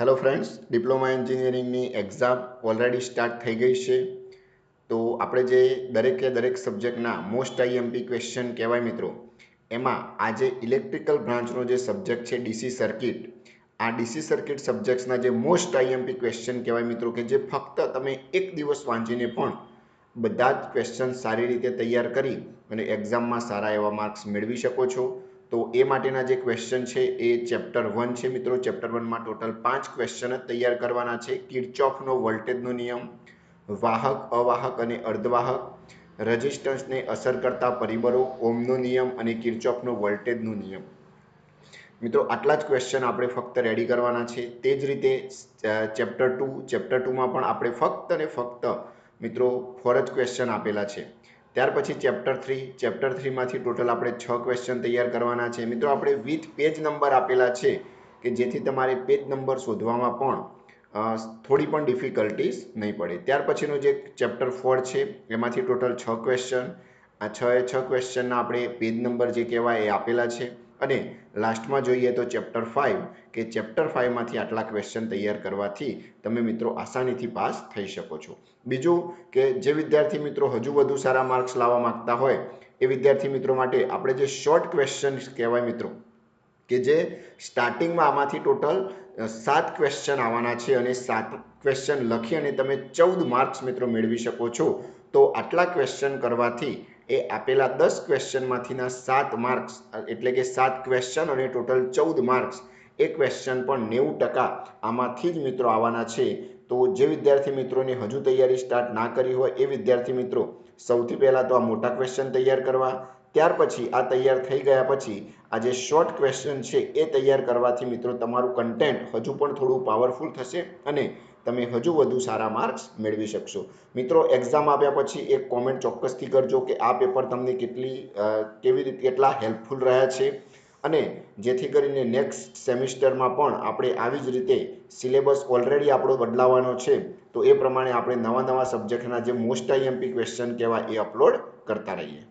Hello friends diploma એન્જિનિયરિંગની exam already start થઈ ગઈ છે. તો આપણે જે દરેકે દરેક સબ્જેક્ટના મોસ્ટ આઈએમપી ક્વેશ્ચન કહેવાય મિત્રો, એમાં આજે ઇલેક્ટ્રિકલ બ્રાન્ચનો જે સબ્જેક્ટ છે ડીસી સર્કિટ આ ડીસી સર્કિટ સબ્જેક્ટ્સના જે મોસ્ટ આઈએમપી ક્વેશ્ચન કહેવાય મિત્રો કે જે ફક્ત તમે એક દિવસ વાંચીને પણ બધા જ ક્વેશ્ચન સારી રીતે તૈયાર કરી અને એક્ઝામમાં સારા એવા માર્ક્સ મેળવી શકો છો. તો એ માટેના જે ક્વેશ્ચન છે એ ચેપ્ટર વન છે મિત્રો. ચેપ્ટર વનમાં ટોટલ પાંચ ક્વેશ્ચન જ તૈયાર કરવાના છે. કિર્ચોફનો વોલ્ટેજનો નિયમ, વાહક, અવાહક અને અર્ધવાહક રજિસ્ટન્સને અસર કરતા પરિબળો ઓમનો નિયમ અને કિર્ચોફનો વોલ્ટેજનો નિયમ. મિત્રો, આટલા જ ક્વેશ્ચન આપણે ફક્ત રેડી કરવાના છે. તે જ રીતે ચેપ્ટર ટુ ચેપ્ટર ટુમાં પણ આપણે ફક્ત અને ફક્ત મિત્રો ફોર જ ક્વેશ્ચન આપેલા છે. ત્યાર પછી ચેપ્ટર થ્રી ચેપ્ટર થ્રીમાંથી ટોટલ આપણે છ ક્વેશ્ચન તૈયાર કરવાના છે. મિત્રો, આપણે વિથ પેજ નંબર આપેલા છે કે જેથી તમારે પેજ નંબર શોધવામાં પણ થોડી પણ ડિફિકલ્ટીઝ નહીં પડે. ત્યાર પછીનું જે ચેપ્ટર ફોર છે, એમાંથી ટોટલ છ ક્વેશ્ચન આ છ એ છ ક્વેશ્ચનના આપણે પેજ નંબર જે કહેવાય એ આપેલા છે. અને લાસ્ટમાં જોઈએ તો ચેપ્ટર ફાઇવ કે ચેપ્ટર ફાઇવમાંથી આટલા ક્વેશ્ચન તૈયાર કરવાથી તમે મિત્રો આસાનીથી પાસ થઈ શકો છો. બીજું કે જે વિદ્યાર્થી મિત્રો હજુ વધુ સારા માર્ક્સ લાવવા માંગતા હોય, એ વિદ્યાર્થી મિત્રો માટે આપણે જે શોર્ટ ક્વેશ્ચન કહેવાય મિત્રો, કે જે સ્ટાર્ટિંગમાં આમાંથી ટોટલ સાત ક્વેશ્ચન આવવાના છે અને સાત ક્વેશ્ચન લખી અને તમે ચૌદ માર્ક્સ મિત્રો મેળવી શકો છો. તો આટલા ક્વેશ્ચન કરવાથી એ આપેલા દસ ક્વેશ્ચનમાંથીના સાત માર્ક્સ એટલે કે સાત ક્વેશ્ચન અને ટોટલ ચૌદ માર્ક્સ એ ક્વેશ્ચન પણ નેવું ટકા આમાંથી જ મિત્રો આવવાના છે. તો જે વિદ્યાર્થી મિત્રોને હજુ તૈયારી સ્ટાર્ટ ના કરી હોય, એ વિદ્યાર્થી મિત્રો, સૌથી પહેલાં તો આ મોટા ક્વેશ્ચન તૈયાર કરવા ત્યાર પછી, આ તૈયાર થઈ ગયા પછી, આ જે શોર્ટ ક્વેશ્ચન છે, એ તૈયાર કરવાથી મિત્રો તમારું કન્ટેન્ટ હજુ પણ થોડું પાવરફુલ થશે અને તમે હજુ વધુ સારા માર્ક્સ મેળવી શકશો. મિત્રો એક્ઝામ આપ્યા પછી એક કોમેન્ટ ચોક્કસથી કરજો કે આ પેપર તમને કેટલી કેવી રીતે કેટલા હેલ્પફુલ રહ્યા છે. અને જેથી કરીને નેક્સ્ટ સેમિસ્ટરમાં પણ આપણે આવી જ રીતે સિલેબસ ઓલરેડી આપણો બદલાવાનો છે, તો એ પ્રમાણે આપણે નવા નવા સબ્જેક્ટના જે મોસ્ટ આઈએમપી ક્વેશ્ચન કહેવાય, એ અપલોડ કરતા રહીએ.